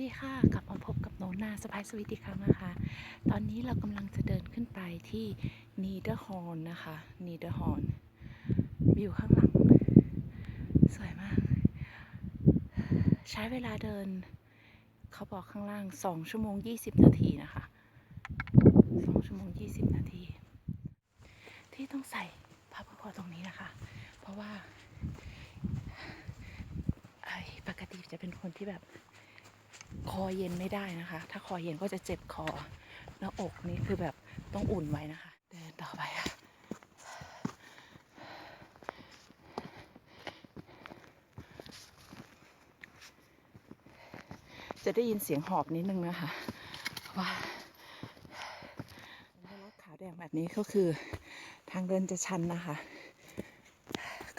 สวัสดีค่ะกลับมาพบกับโนนาสปายสวิตอีกครั้งนะคะ ตอนนี้เรากำลังจะเดินขึ้นไปที่นีเดอร์ฮอ n นะคะนีเดอร์ฮอ n วิวข้างหลัง สวยมาก ใช้เวลาเดิน เขาบอกข้างล่าง 2 ชั่วโมง 20 นาทีนะคะ 2 ชั่วโมง 20 นาที ที่ต้องใส่ผ้าพันคอตรงนี้นะคะ เพราะว่าปกติจะเป็นคนที่แบบ คอเย็นไม่ได้นะคะ ถ้าคอเย็นก็จะเจ็บคอหน้าอกนี่คือแบบต้องอุ่นไว้นะคะ เดินต่อไปค่ะจะได้ยินเสียงหอบนิดนึงนะคะเพราะว่ารถขาวแดงแบบนี้ก็คือ ทางเดินจะชันนะคะ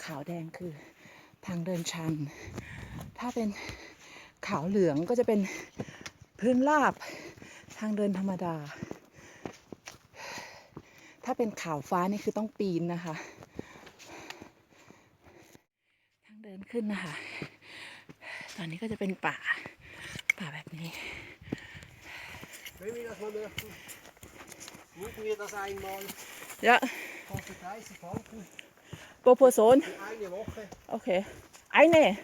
ขาวแดงคือทางเดินชัน ถ้าเป็น ขาวเหลืองก็จะเป็นพื้นราบทางเดินธรรมดา ถ้าเป็นขาวฟ้านี่คือต้องปีนนะคะ ทางเดินขึ้นนะคะ ตอนนี้ก็จะเป็นป่า ป่าแบบนี้ Ja. Kostet 30 Franken. Pro Person? Eine Woche. Okay. Eine?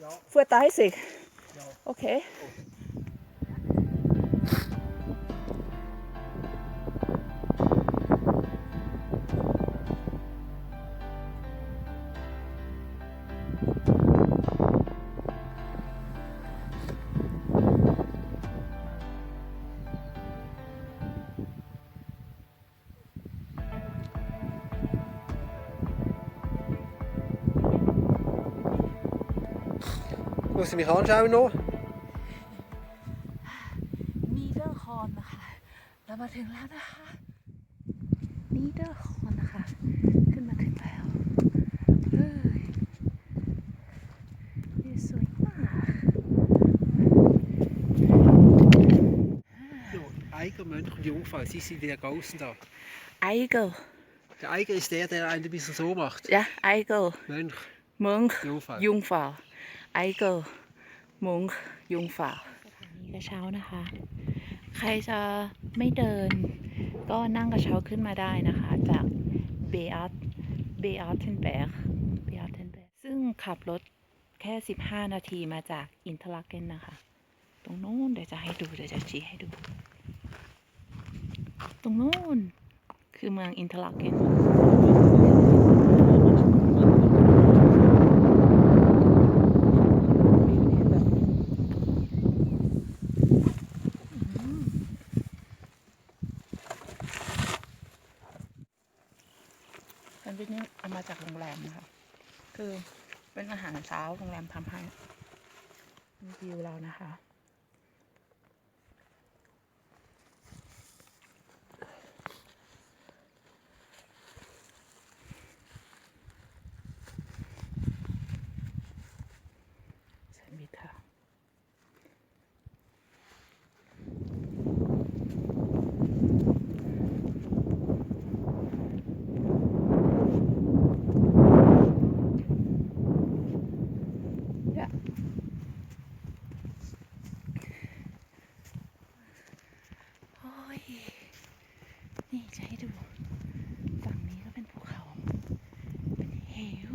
Ja. Für 30? Okay. muss ich mich anschauen noch. เรามาถึงแล้วนะคะนีเดอร์ฮอนนะคะ ขึ้นมาถึงแล้วเฮ้ยวิวสวยมาก Ja, Eiger, Mönch und Jungfrau, sie sind wieder draußen da. ไอเกิล Der Eiger ist der, der einen ein bisschen so macht. จ้ะไอเกิล Mönch, เมือง Jungfrau. ยุงฝ่ ใครจะไม่เดิน ก็นั่งกระเช้าขึ้นมาได้นะคะ จากเบอัตเบอัตเทนเบกเบอัตเทนเบกซึ่งขับรถแค่ 15 นาทีมาจากอินทอร์ลาเกนนะคะ ตรงโน้นเดี๋ยวจะให้ดูเดี๋ยวจะชี้ให้ดู ตรงโน้นคือเมืองอินทอร์ลาเกน วิวนี่คือแบบอืม อันนี้เอามาจากโรงแรมนะคะ คือเป็นอาหารเช้าโรงแรมทำให้วิวเรานะคะ แซนด์วิชค่ะ Ja. โอ้ย นี่จะให้ดู ฝั่งนี้ก็เป็นภูเขา เป็นเหว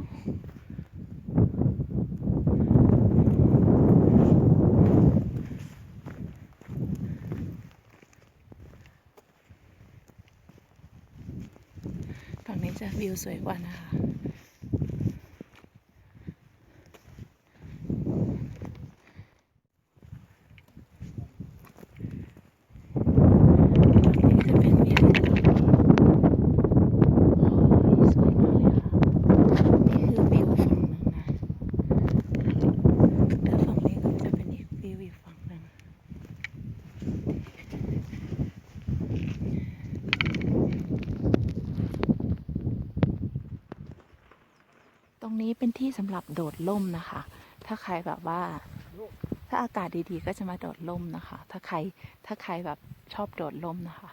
ฝั่งนี้จะวิวสวยกว่านะคะ ฝั่งนี้จะเป็นวิวโอ้ยสวยมากเลยค่ะ นี่คือวิวฝั่งหนึ่งนะแล้วฝั่งนี้ก็จะเป็นอีกวิวอีกฝั่งหนึ่ง ตรงนี้เป็นที่สำหรับโดดร่มนะคะ ถ้าใครแบบว่า ถ้าอากาศดีๆ ก็จะมาโดดร่มนะคะ ถ้าใคร ถ้าใครแบบชอบโดดร่มนะคะ